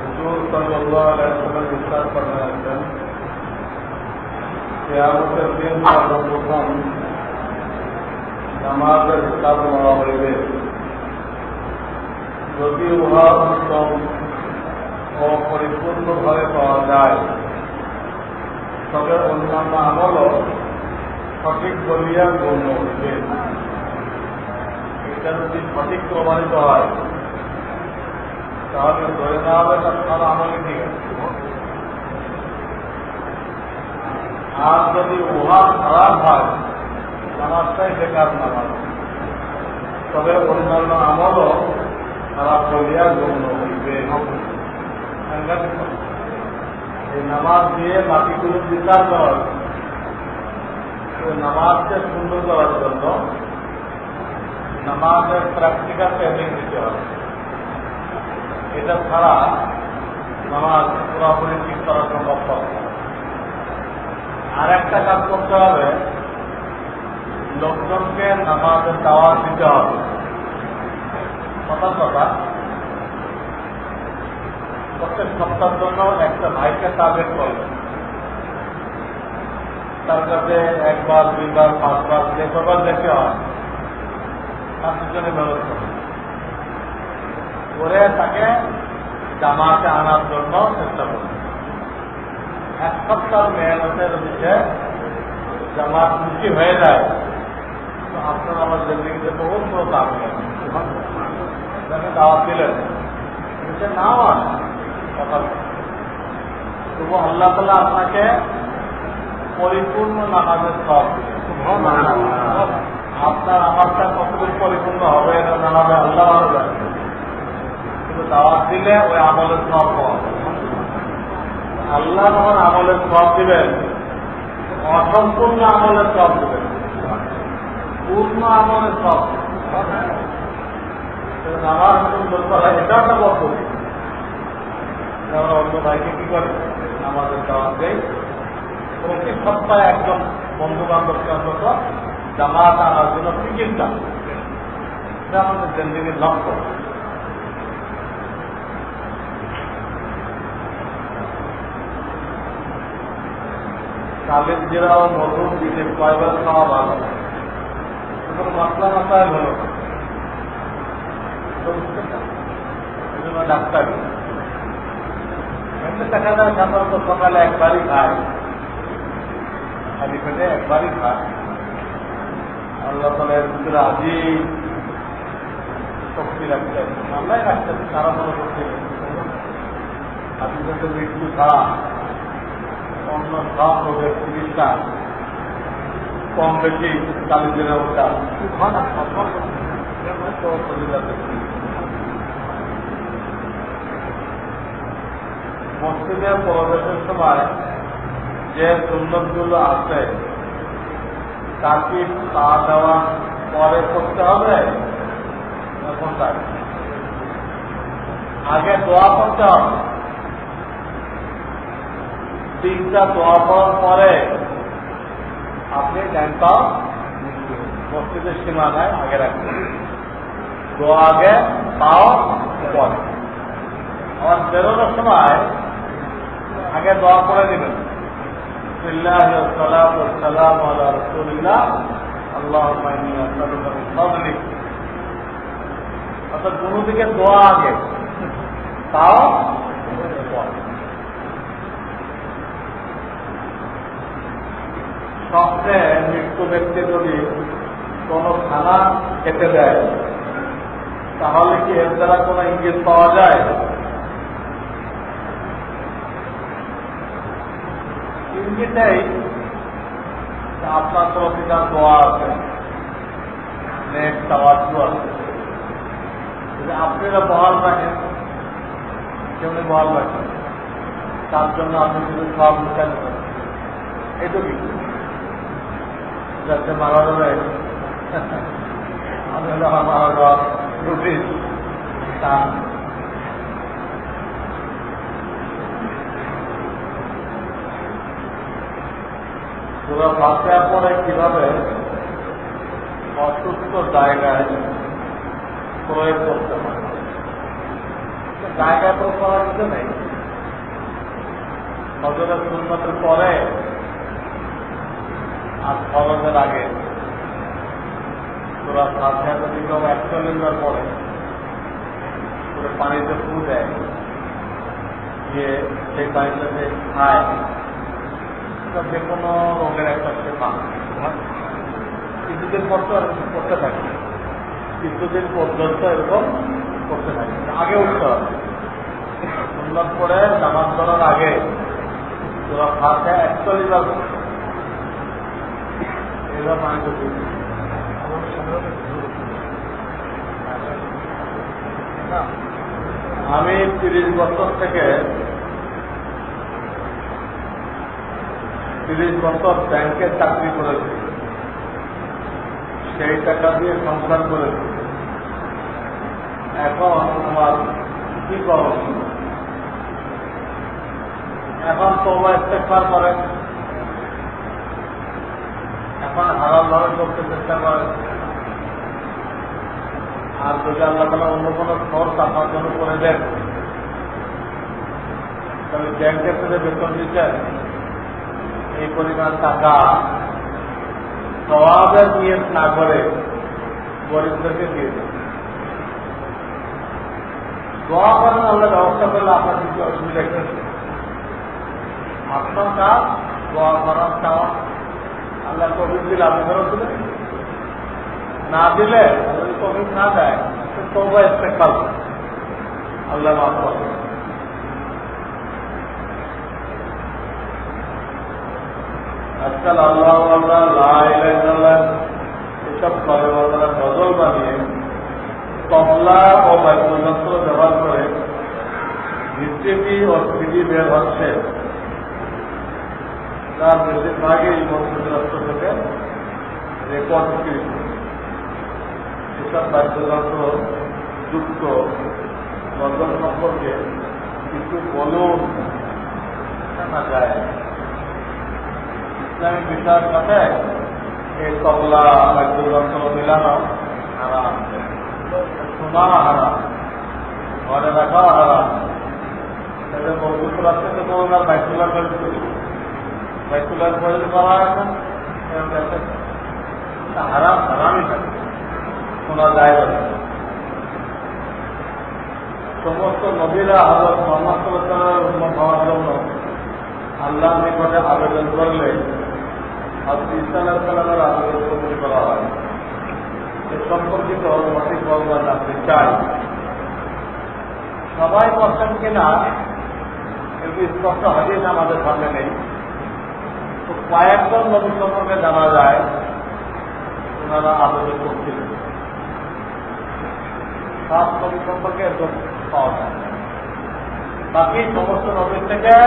হুজুর সাল্লাল্লাহু আলাইহি ওয়াসাল্লাম ইরশাদ ফরমায়েছেন কিয়ামতের দিন সর্বপ্রথম নামাজের হিসাব নেওয়া হইবে যদি উহা উত্তম ও পাওয়া যায়। তবে অন্যান্য আমলও সঠিক বলিয়া গণ্য হইবে। এটা যদি সঠিক প্রমাণিত হয়? তাহলে ধরে নেওয়া হবে তার আমলই ঠিক আছে আর যদি উহা খারাপ হয়, নামাজটাই বেকার নামাজ তবে অন্যান্য আমলও খারাপ বলিয়া গণ্য হইবে। এই নামাজ দিয়ে বাকিগুলো বিচার করা নামাজকে সুন্দর করার জন্য নামাজের প্র্যাকটিক্যাল ট্রেনিং দিতে হবে। এটা ছাড়া নামাজ পুরোপুরি ঠিক করা সম্ভব হবে আর একটা কাজ করতে হবে, লোকজনকে নামাজের দাওয়াত দিতে হবে। কথা কথা, প্রত্যেক সপ্তাহের জন্য একটা ভাইকে টার্গেট করবে। তার কাছে একবার, দুইবার, পাঁচবার, যে কবার দেখে হয়। মেহনত করবে করে তাকে জামাতে আনার জন্য চেষ্টা করবে। এক সপ্তাহ মেহনতের দিকে জামাত মুখী হয়ে যায়। তো আপনার আমার জিন্দগিতে বহুত বড় তাকে দাওয়াত দিলেন। সে নাও কথা তবু আল্লাহ তালা আপনাকে পরিপূর্ণ নামাজের সব আপনার আমারটা কতদিন পরিপূর্ণ হবে না হবে আল্লাহ ভালো জানে। কিন্তু দাওয়াত দিলে ওই আমলের সব আল্লাহ যখন আমলের সব দিবেন, অসম্পূর্ণ আমলের সব দিবেন। পূর্ণ আমলের সব নামাজ সুন্দর করা এটা একটা পদ্ধতি আমরা অন্য ভাইকে কি করে? আমাদের দাওয়াত দেয়। প্রতি সপ্তাহে একজন বন্ধু বান্ধবকে অন্তত জামাত আনার জন্য টিকিটটা এটা আমাদের জিন্দিগির লক্ষ্য। কালের জিরা ও মধুর দিনে কয়বার খাওয়া ভালো। কোনো মশলা মাথায় হলো এজন্য ডাক্তার। দেখা যায় সাধারণত সকালে একবারই খায়। খালি পেটে একবারই খায়। আল্লাহ তালা এর ভিতরে আজই শক্তি রাখতেন আল্লাহ রাখতেন সারা মনে শক্তি হাদিসের মৃত্যু ছাড়া অন্য সব রোগের চিকিৎসা কম বেশি চালু দিনে ওটা মসজিদে প্রবেশের সময় যে সুন্দরগুলো আছে তা কি তা দেওয়া পরে করতে হবে। আগে দোয়া করতে হবে। তিনটা দোয়া করার পরে আপনি জ্ঞানটা মসজিদের সীমানায় আগে রাখবেন। দোয়া আগে পাও পরে। আমার বেরোনোর সময় আগে দোয়া করে দিবেন সালাম আল্লাহ রসুল্লাহ আল্লাহ ফজলিক অর্থাৎ কোনো দিকে দোয়া আগে। তাও সবচেয়ে মৃত্যু ব্যক্তি যদি কোনো খানা খেতে দেয়, তাহলে কি এর দ্বারা কোনো ইঙ্গিত পাওয়া যায়? ইঙ্গিতেই যে আপনার তরফে তার দোয়া আছে? নেক তাওয়াজু আছে। যদি আপনারা বহাল রাখেন, কেমনি বহাল রাখেন? তার জন্য আপনি যদি সব বিচার করেন এইটুকুই যাতে মারা যাবে আমি হলো আমার মারা যাওয়া রুটিন পুরো বাচ্চার পরে কীভাবে অসুস্থ জায়গায় প্রয়োগ করতে হয় জায়গায় তো করার কিছু নেই। হজরের সুন্নতের পরে আর ফরজের আগে তোরা সাথে যদি কেউ একচল্লিশ পরে পুরো পানিতে ফু দেয়। গিয়ে সেই পানিটাতে খায়। সেটা যে কোনো রোগের একটা শেখা কিছুদিন পর তো এরকম করতে থাকে কিছুদিন পর্যন্ত এরকম করতে থাকে আগে উঠতে হবে। সুন্দর করে জামাত করার আগে তোরা খাতে একচল্লিশ বার আমি তিরিশ বছর থেকে তিরিশ বছর ব্যাংকে চাকরি করেছে। সেই টাকা দিয়ে সংসার করেছি। এখন আমার কি করা এখন তোমরা ইস্তেফার করে। এখন হারাল ভাবে করতে চেষ্টা করে। আর যদি আল্লাহ তালা অন্য কোনো সোর্স আপনার জন্য করে দেন, তাহলে ব্যাংকের থেকে বেতন দিচ্ছেন এই পরিমাণ টাকা সবাবের নিয়ে না করে গরিবদেরকে দিয়ে দেন। দোয়া করেন, আল্লাহ ব্যবস্থা করলে আপনার কিছু অসুবিধা কেউ আপনার কাজ, দোয়া করার চাওয়া। আল্লাহ কবির দিলে আপনি ফেরত দিলেন না দিলে যদি কবির না দেয় তো তোবা ইস্তেকাল আল্লাহ মাফ করবে আজকাল আল্লাহ আল্লাহ লাইল্লাহ এসব করে তারা গজল বানিয়ে তবলা ও বাদ্যযন্ত্র ব্যবহার করে ভিত্তিটি ও সিডি বের হচ্ছে। তার বেশিরভাগই এই থেকে রেকর্ড এসব বাদ্যযন্ত্র যুক্ত গজল সম্পর্কে কিছু বলুন। না যায়। ইসলামিক বিষয়ের সাথে এই তবলা বাদ্যযন্ত্র মিলানো হারাম শোনা হারাম, ঘরে রাখাও হারাম। তাদের মজুর রাখতে তো কোনো আর বাইকুলার করে বাইকুলার করে করা এখন হারাম, হারামই থাকে। শোনা যায় না সমস্ত নবীরা হওয়ার জন্য আল্লাহ নিকটে আবেদন করলে হজরত ইসা আল্লাহ সাল্লামের আবেদন করা হয়। এ সম্পর্কিত সঠিক বলবার জানতে চাই। সবাই করছেন কিনা? কিন্তু স্পষ্ট হাদিস আমাদের সামনে নেই। তো কয়েকজন নবী সম্পর্কে জানা যায়, ওনারা আবেদন করছিলেন। সব নবী সম্পর্কে পাওয়া যায়। বাকি সমস্ত নবীর থেকে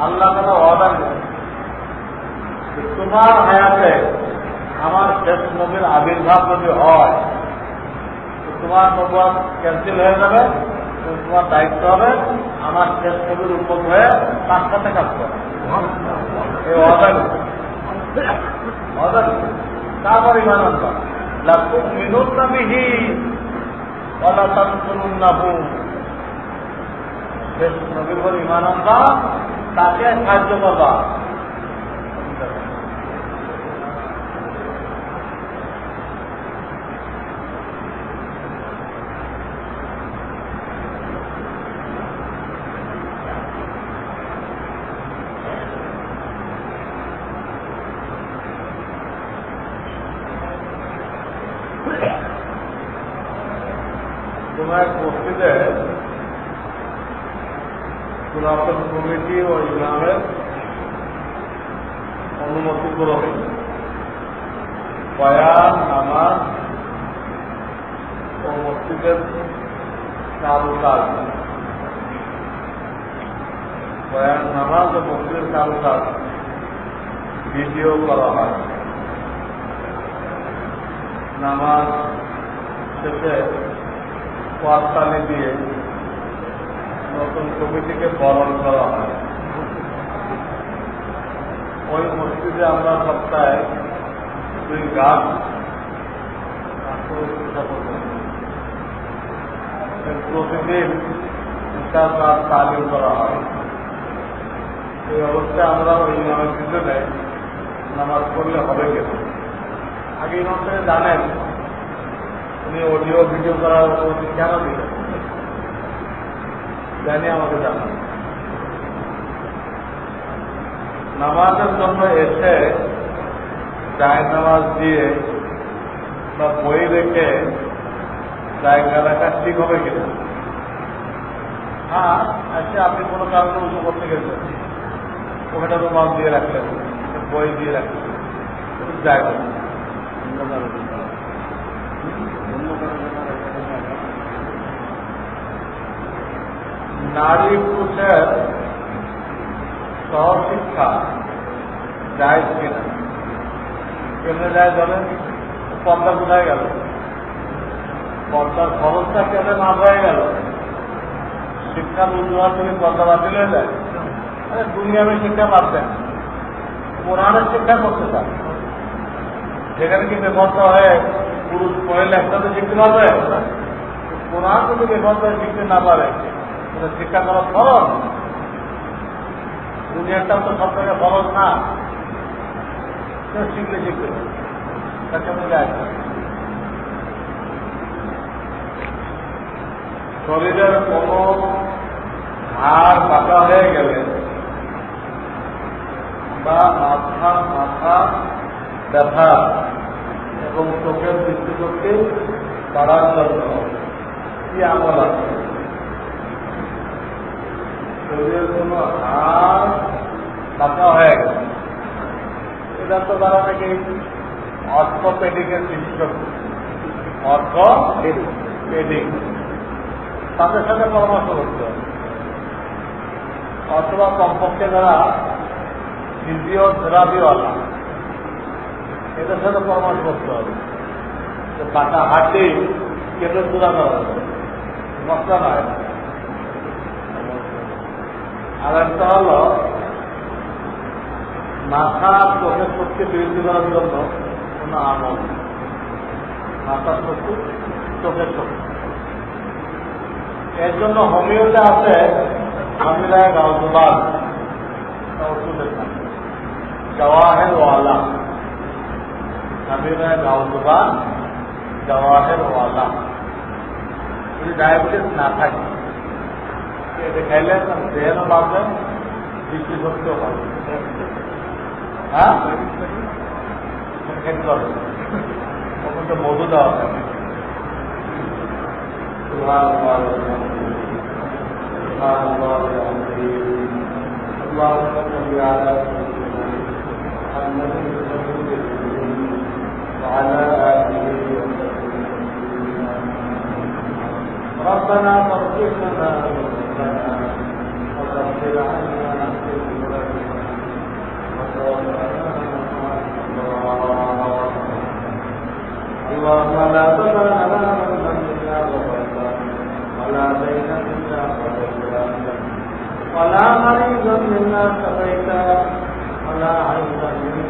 আল্লাহ তারা অর্ডার তোমার হায়াতে আমার শেষ নবীর আবির্ভাব যদি হয় তোমার নবাব ক্যান্সেল হয়ে যাবে তোমার দায়িত্ব হবে আমার শেষ নবীর উপর হয়ে তার সাথে কাজ করা। তারপর ইমান তাকে সাহায্য করবা কোন এক মসজিদে পুরাতন কমিটি ও ইমামের অনুমতি ক্রমে বয়ান, নামাজ ও মসজিদের কারুকাজ। বয়ান, নামাজ ও মসজিদের কারুকাজ ভিডিও করা হয়। নামাজ শেষে কোয়ারতালি দিয়ে নতুন কমিটিকে বরণ করা হয়। ওই মসজিদে আমরা সপ্তাহে দুই গাছ প্রতিদিন ইনশাআল্লাহ তালিম করা হয়। এই অবস্থায় আমরা ওই ইমামের পিছনে নামাজ পড়লে হবে কেন? আগে ইমাম জানেন উনি অডিও ভিডিও করার অনুমতি কেন দিলেন? জানি আমাকে জানান। নামাজের জন্য এসে চায় নামাজ দিয়ে বা বই রেখে জায়গা রাখা ঠিক হবে কিনা? হ্যাঁ এসে আপনি কোনো কারণে উঁচু করতে গেছেন। ওখানে রুমাল দিয়ে রাখলেন, বই দিয়ে রাখলেন। জায়গা নারী পুরুষের সহশিক্ষা যায় কিনা? কেমনে যায় বলেন পর্দা কোথায় গেল? পর্দার খরচটা কেন না হয়ে গেল? শিক্ষা বুঝবার তুমি পর্দা বাতিল হয়ে যায়? আরে দুনিয়ামে শিক্ষা পাচ্ছেন কোরআনের শিক্ষা করতে চান। সেখানে কি বেপর্দা হয়ে পুরুষ একসাথে শিখতে পারবে। কোরআন যদি হয়ে শিখতে না পারে শিক্ষা করা খরচ দুনিয়াটা তো সব থেকে খরচ না। শিখলে শিখতে পারে শরীরের কোন হাড় বাঁকা হয়ে গেলে বা মাথা মাথা ব্যথা এবং চোখের দৃষ্টিশক্তি বাড়ার জন্য কি আমল আছে? শরীরের কোন হাড় বাঁকা হয়ে গেলে এটা তো তারা নাকি অর্থোপেডিকের চিকিৎসক অর্থোপেডিক। তাদের সাথে পরামর্শ করতে হবে। অথবা কমপক্ষে যারা ফিজিওথেরাপিওয়ালা এদের সাথে পরামর্শ করতে হবে। যে পাটা হাঁটে কেটে দূরানো হবে মশলা নয়। আর একটা হলো, মাথা চোখের শক্তি বৃদ্ধি করার জন্য কোনো আমল মাথার শক্তি, চোখের শক্তি। এর জন্য হোমিওতে আছে হামিলায় গাউজবাদ ওষুধের জওয়াহের ওয়ালা। হামিলায় গাউজবাদ জওয়াহের ওয়ালা যদি ডায়াবেটিস না থাকে এটা খাইলে দেহেরও বাড়বে দৃষ্টি শক্তিও বাড়বে হ্যাঁ খেতে পারবে তখন তো মধু দেওয়া থাকে سبحان الله وبحمده سبحان الله العظيم اللهم صل على سيدنا محمد وعلى اله وصحبه ربنا فاغفر لنا ذنوبنا وكفر عنا سيئاتنا وتوفنا مع الابرار اللهم لا تدع لنا ذنبا الا غفرته ولا دينا الا قضيته ولا مريضا منا شفيته ولا عيبا منا